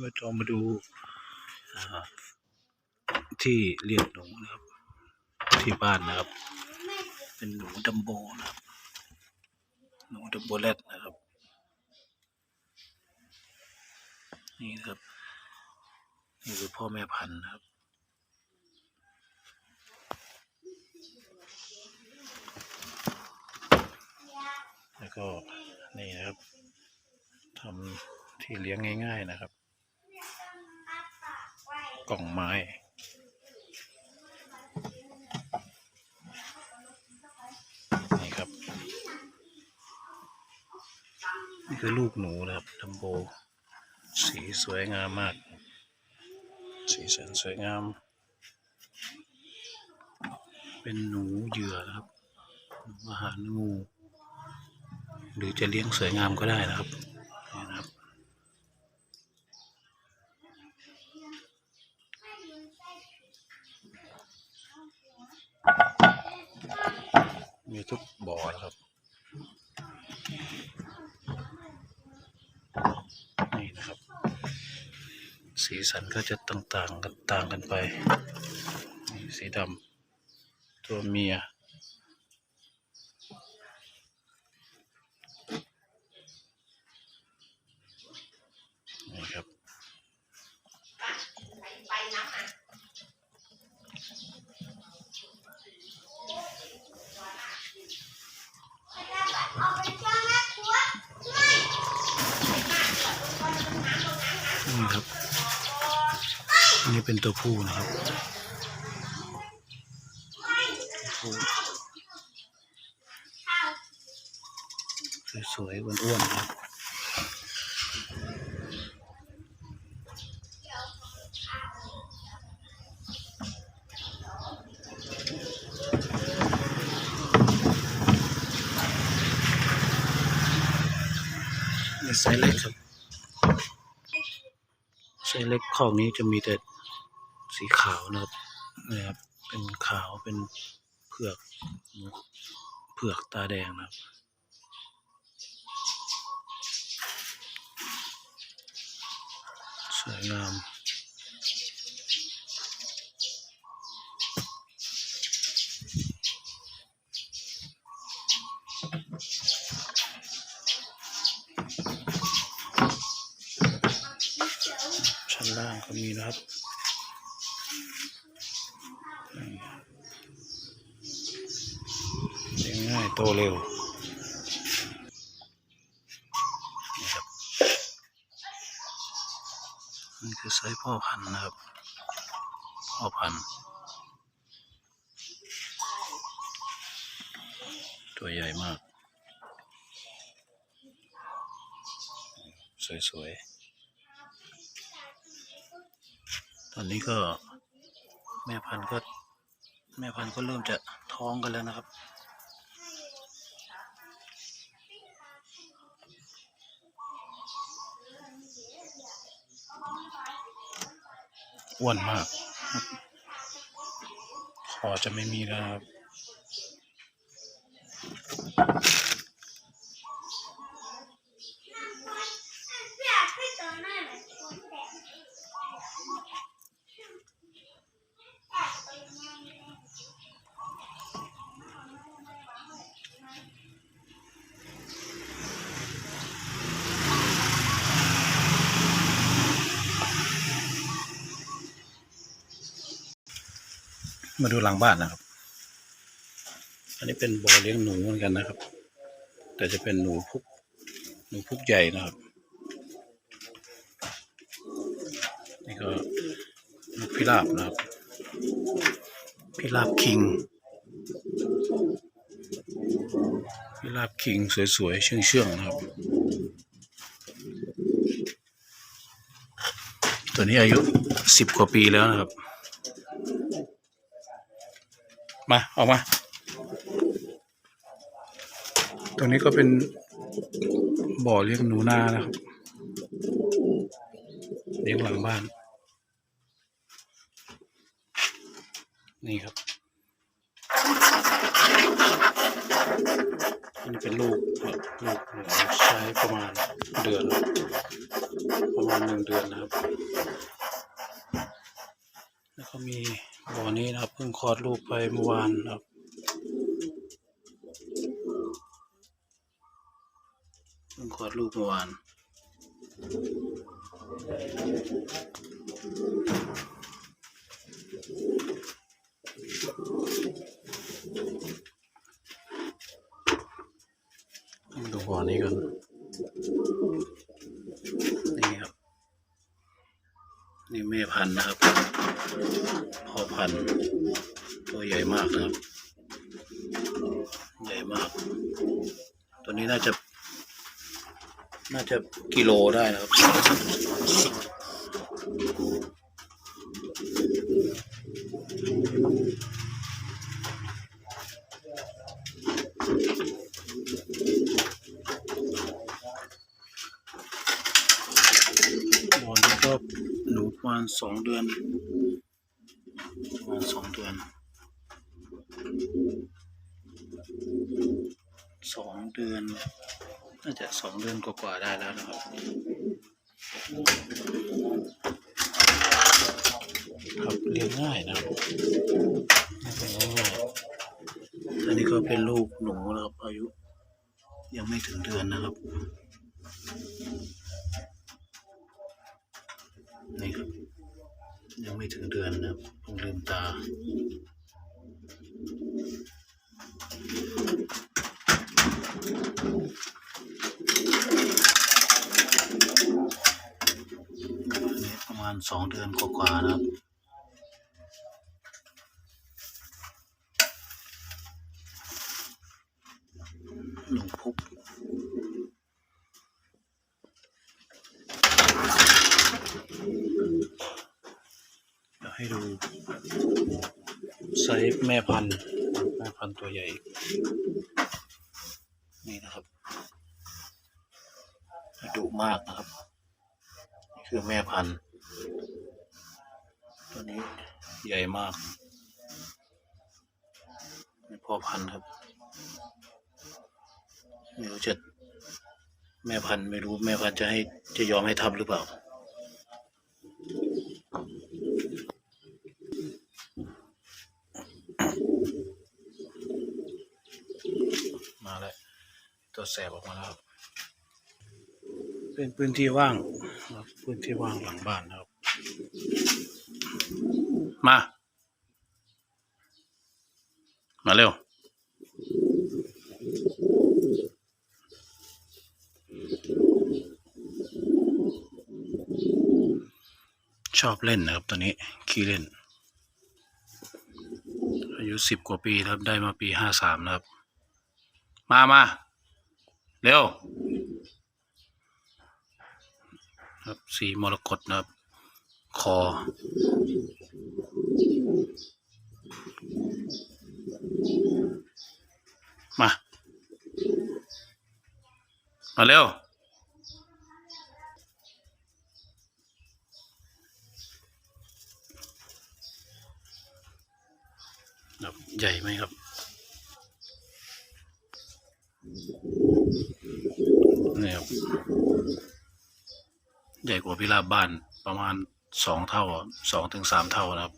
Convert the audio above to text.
ว่าจะมาดูที่เลี้ยงหนูนะครับ ที่บ้านนะครับ เป็นหนูดัมโบนะครับ หนูดัมโบแรดนะครับ นี่นะครับ นี่คือพ่อแม่พันธุ์นะครับแล้วก็นี่นะครับทำที่เลี้ยงง่าย ๆนะครับ กล่องไม้ นี่ครับ นี่คือลูกหนูนะครับดัมโบ สีสวยงามมาก สีสันสวยงาม เป็นหนูเหยื่อนะครับหนูอาหารงู หรือจะเลี้ยงสวยงามก็ได้นะครับนี่นะครับ มีทุกบ่อนะครับ นี่นะครับ สีสันก็จะต่างๆกันต่างกันไป สีดำตัวเมีย นี่ครับ นี่ครับ นี่เป็นตัวผู้นะครับสวยๆอ้วนๆครับไซส์เล็กครับไซส์เล็กข้องนี้จะมีแต่ สีขาวนะครับนะครับ เป็นขาวเป็นเผือกเผือกตาแดงนะครับสวยงามชั้นล่างก็มีนะครับ เลี้ยงง่ายโตเร็วนี่คือไซส์พ่อพันธุ์นะครับ พ่อพันธุ์ตัวใหญ่มาก สวยๆ ตอนนี้ก็แม่พันธุ์ก็ แม่พันธุ์ก็เริ่มจะท้องกันแล้วนะครับ อ้วนมากคอจะไม่มีแล้วครับ มาดูหลังบ้านนะครับ อันนี้เป็นบ่อเลี้ยงหนูเหมือนกันนะครับ แต่จะเป็นหนูพุกหนูพุกใหญ่นะครับ นี่ก็นกพิราบนะครับ พิราบคิง พิราบคิงสวยๆ เชื่องๆนะครับ ตัวนี้อายุสิบกว่าปีแล้วนะครับ มา ออกมา ตรงนี้ก็เป็นบ่อเลี้ยงหนูนานะครับเลี้ยงหลังบ้าน นี่ครับอันนี้เป็นลูกครับลูกหนูใช้ประมาณเดือน ประมาณหนึ่งเดือนนะครับ แล้วก็มี บ่อนี้นะครับเพิ่งคลอดลูกไปเมื่อวานครับเพิ่งคลอดลูกเมื่อวานดูบ่อนี้กันนี่ครับ นี่แม่พันธุ์นะครับ พันตัวใหญ่มากนะครับ ใหญ่มาก ตัวนี้น่าจะ น่าจะกิโลได้นะครับบอนี้ก็หนูประมาณสองเดือน มาสองเดือนสองเดือน น่าจะสองเดือนกว่าๆได้แล้วนะครับครับเลี้ยงง่ายนะครับเลี้ยงง่ายอันนี้ก็เป็นลูกหนูนะครับอายุ ยังไม่ถึงเดือนนะครับ นี่ครับ ยังไม่ถึงเดือนนะครับเพิ่งลืมตาอันนี้ประมาณสองเดือนกว่าๆนะครับหนูพุก เดี๋ยว ให้ดูไซส์แม่พันธุ์แม่พันธุ์ตัวใหญ่ นี่นะครับดุมากนะครับ นี่คือแม่พันธุ์ ตัวนี้ใหญ่มากนี่พ่อพันธุ์ครับไม่รู้จะแม่พันธุ์ไม่รู้แม่พันธุ์จะให้จะยอมให้ทำหรือเปล่า มาแล้ว ตัวแสบออกมาแล้วครับ เป็นพื้นที่ว่างครับพื้นที่ว่างหลังบ้านนะครับ มา มาเร็วชอบเล่นนะครับตัวนี้ขี้เล่น อายุสิบกว่าปีครับได้มาปีห้าสามนะครับ มามาเร็วครับสีมรกตนะครับ คอ มา มาเร็วครับใหญ่ไหมครับ นี่ครับ ใหญ่กว่าพิราบบ้านประมาณสองเท่าสองถึงสามเท่านะครับ